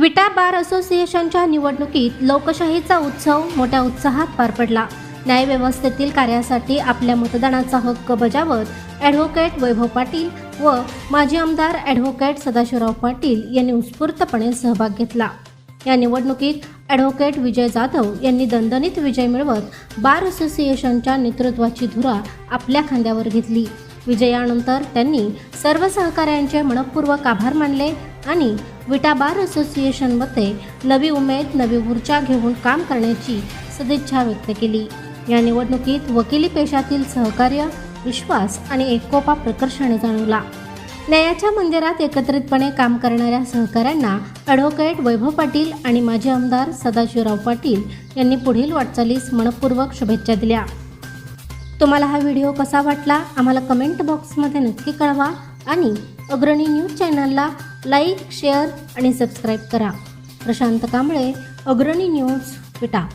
विटा बार असोसिएशनच्या निवडणुकीत लोकशाहीचा उत्सव मोठ्या उत्साहात पार पडला. न्यायव्यवस्थेतील कार्यासाठी आपल्या मतदानाचा हक्क बजावत ॲडव्होकेट वैभव पाटील व माजी आमदार ॲडव्होकेट सदाशिवराव पाटील यांनी उत्स्फूर्तपणे सहभाग घेतला. या निवडणुकीत ॲडव्होकेट विजय जाधव यांनी दणदणीत विजय मिळवत बार असोसिएशनच्या नेतृत्वाची धुरा आपल्या खांद्यावर घेतली. विजयानंतर त्यांनी सर्व सहकाऱ्यांचे मनपूर्वक आभार मानले आणि विटा बार असोसिएशनमध्ये नवी उमेद नवी ऊर्जा घेऊन काम करण्याची सदिच्छा व्यक्त केली. या निवडणुकीत वकिली पेशातील सहकार्य विश्वास आणि एकोपा प्रकर्षाने जाणवला. न्यायाच्या मंदिरात एकत्रितपणे काम करणाऱ्या सहकाऱ्यांना ॲडव्होकेट वैभव पाटील आणि माजी आमदार सदाशिवराव पाटील यांनी पुढील वाटचालीस मनपूर्वक शुभेच्छा दिल्या. तुम्हाला हा व्हिडिओ कसा वाटला? आम्हाला कमेंट बॉक्समध्ये नक्की कळवा आणि अग्रणी न्यूज चॅनलला लाईक शेअर आणि सबस्क्राईब करा. प्रशांत कांबळे अग्रणी न्यूज विटा.